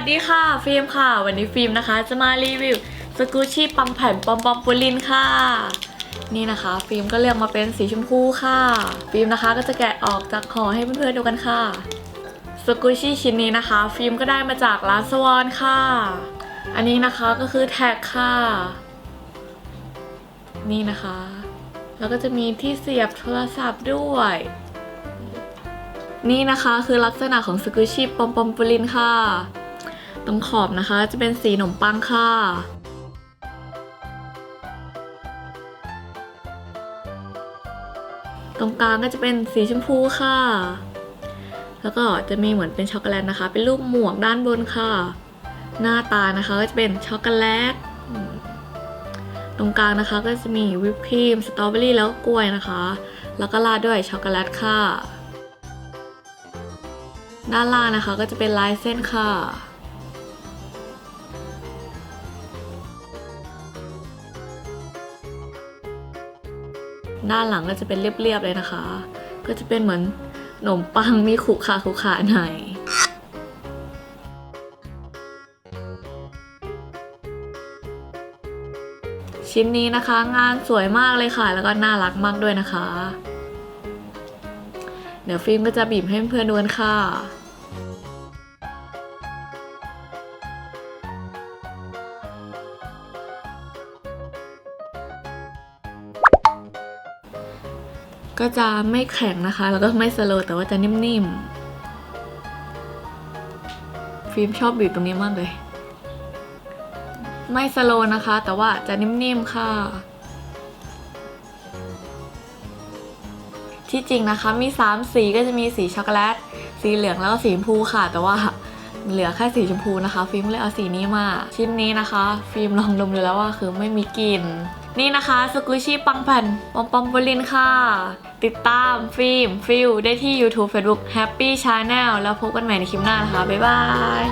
สวัสดีค่ะ ฟิล์มค่ะ วันนี้ฟิล์มนะคะ จะมารีวิวสกูชี่ปังแผ่นปอมปอมปูลินค่ะ นี่นะคะ ฟิล์มก็เลือกมาเป็นสีชมพูค่ะ ฟิล์มนะคะก็จะแกะออกจากห่อให้เพื่อนๆดูกันค่ะสกูชี่ชิ้นนี้นะคะ ฟิล์มก็ได้มาจากร้านสวอนค่ะ อันนี้นะคะก็คือแท็กค่ะ นี่นะคะ แล้วก็จะมีที่เสียบโทรศัพท์ด้วยนี่นะคะคือลักษณะของสกูชี่ปอมปอมปูลินค่ะ ตรงขอบนะคะ จะเป็นสีขนมปังค่ะตรงกลางก็จะเป็นสีชมพูค่ะ แล้วก็จะมีเหมือนเป็นช็อกโกแลตนะคะ เป็นรูปหมวกด้านบนค่ะ หน้าตานะคะก็จะเป็นช็อกโกแลต ตรงกลางนะคะก็จะมีวิปครีม สตรอเบอรี่แล้วก็กล้วยนะคะ แล้วก็ราดด้วยช็อกโกแลตค่ะ ด้านล่างนะคะก็จะเป็นลายเส้นค่ะ ด้านหลังก็จะเป็นเรียบๆเลยนะคะ ก็จะเป็นเหมือนขนมปังมีขุขาขุขาหน่อยชิ้นนี้นะคะงานสวยมากเลยค่ะ แล้วก็น่ารักมากด้วยนะคะ เดี๋ยวฟิล์มก็จะบีบให้เพื่อนดูกันค่ะ ก็จะไม่แข็งนะคะ แล้วก็ไม่สโลว์แต่ว่าจะนิ่มๆ ฟิล์มชอบบีบตรงนี้มากเลย ไม่สโลว์นะคะ แต่ว่าจะนิ่มๆ ค่ะ ที่จริงนะคะมี 3 สีก็จะมีสีช็อกโกแลต สีเหลืองแล้วก็สีชมพูค่ะ แต่ว่าเหลือแค่สีชมพูนะคะ ฟิล์มเลยเอาสีนี้มา ชิ้นนี้นะคะ ฟิล์มลองดมดูแล้วว่าคือไม่มีกลิ่นนี่นะคะสกุชี่ปังแผ่นปอมปอมบลินค่ะ ติดตามฟิล์มฟิลได้ที่ YouTube Facebook Happy Channel แล้วพบกันใหม่ในคลิปหน้านะคะ บ๊ายบาย